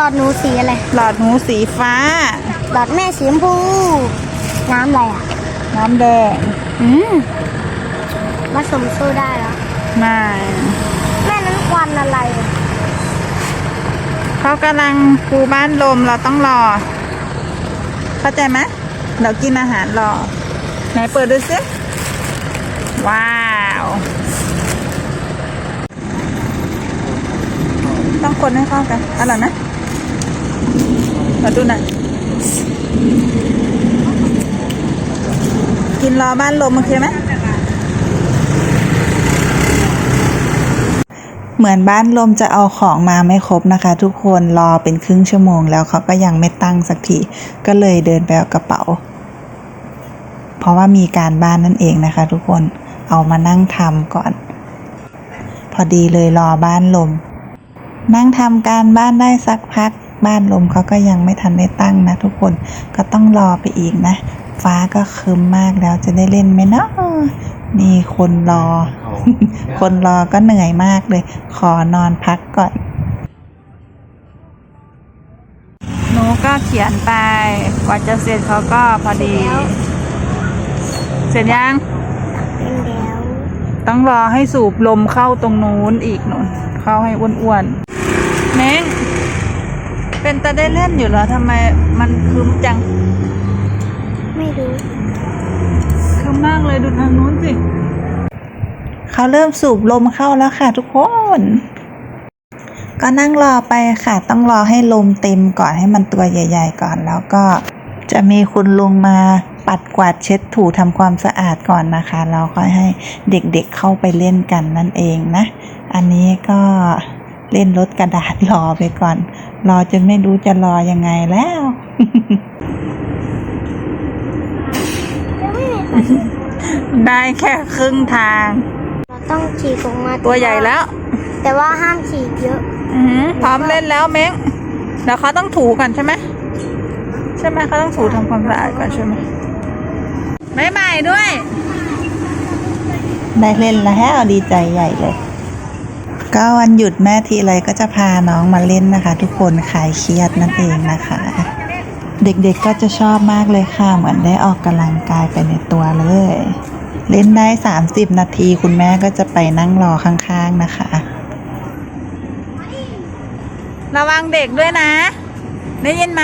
หลอดหนูสีอะไร หลอดหนูสีฟ้า หลอดแม่สีชมพู น้ำอะไรอะ น้ำแดงอืมผสมโซดาเหรอ ไม่ แม่นั้นควันอะไรอะเขากำลังปูบ้านลมเราต้องรอ เข้าใจไหมเรากินอาหารรอ ไหนเปิดดูสิ ว้าว ต้องคนให้เข้ากันอร่อยไหมาดูหน่อยกินรอบ้านลมโอเคไหมเหมือนบ้านลมจะเอาของมาไม่ครบนะคะ ทุกคนรอเป็นครึ่งชั่วโมงแล้วเขาก็ยังไม่ตั้งสักทีก็เลยเดินไปเอากระเป๋า เพราะว่ามีการบ้านนั่นเองนะคะ ทุกคนเอามานั่งทำก่อน พอดีเลยรอบ้านลม นั่งทำการบ้านได้สักพัก บ้านลมเขาก็ยังไม่ทันได้ตั้งนะทุกคนก็ต้องรอไปอีกนะ ฟ้าก็ครึ้มมากแล้วจะได้เล่นไหมเนาะมีคนรอ คนรอก็เหนื่อยมากเลย ขอนอนพักก่อนหนูก็เขียนไป กว่าจะเสร็จเขาก็พอดี เสร็จยังเป็นแล้วต้องรอให้สูบลมเข้าตรงนู้นอีกหนุนเข้าให้อ้วนๆเม้ง เป็นตาได้เล่นอยู่เหรอทำไมมันคึมจัง ไม่รู้คึมมากเลยดูทางนู้นสิ เขาเริ่มสูบลมเข้าแล้วค่ะทุกคน ก็นั่งรอไปค่ะ ต้องรอให้ลมเต็มก่อนให้มันตัวใหญ่ ๆ ก่อนแล้วก็จะมีคุณลุงมาปัดกวาดเช็ดถูทำความสะอาดก่อนนะคะแล้วค่อยให้เด็กๆเข้าไปเล่นกันนั่นเองนะ อันนี้ก็ เล่นรถกระดาษรอไปก่อน รอจนไม่รู้จะรอยังไงแล้วได้แค่ครึ่งทาง เราต้องฉีกออกมาตัวใหญ่แล้ว แต่ว่าห้ามฉีกเยอะอือหือพร้อมเล่นแล้วเม้งเดี๋ยวเขาต้องถูกันใช่ไหมใช่ไหมเขาต้องถูทำความสะอาดก่อนใช่ไหมไม่ใหม่ด้วย ได้เล่นแล้วดีใจใหญ่เลย ก็วันหยุดแม่ทีไรก็จะพาน้องมาเล่นนะคะ ทุกคนคลายเครียดนั่นเองนะคะ เด็กๆก็จะชอบมากเลยค่ะ เหมือนได้ออกกำลังกายไปในตัวเลย เล่นได้ 30 นาทีคุณแม่ก็จะไปนั่งรอข้างๆนะคะ ระวังเด็กด้วยนะ ได้ยินไหม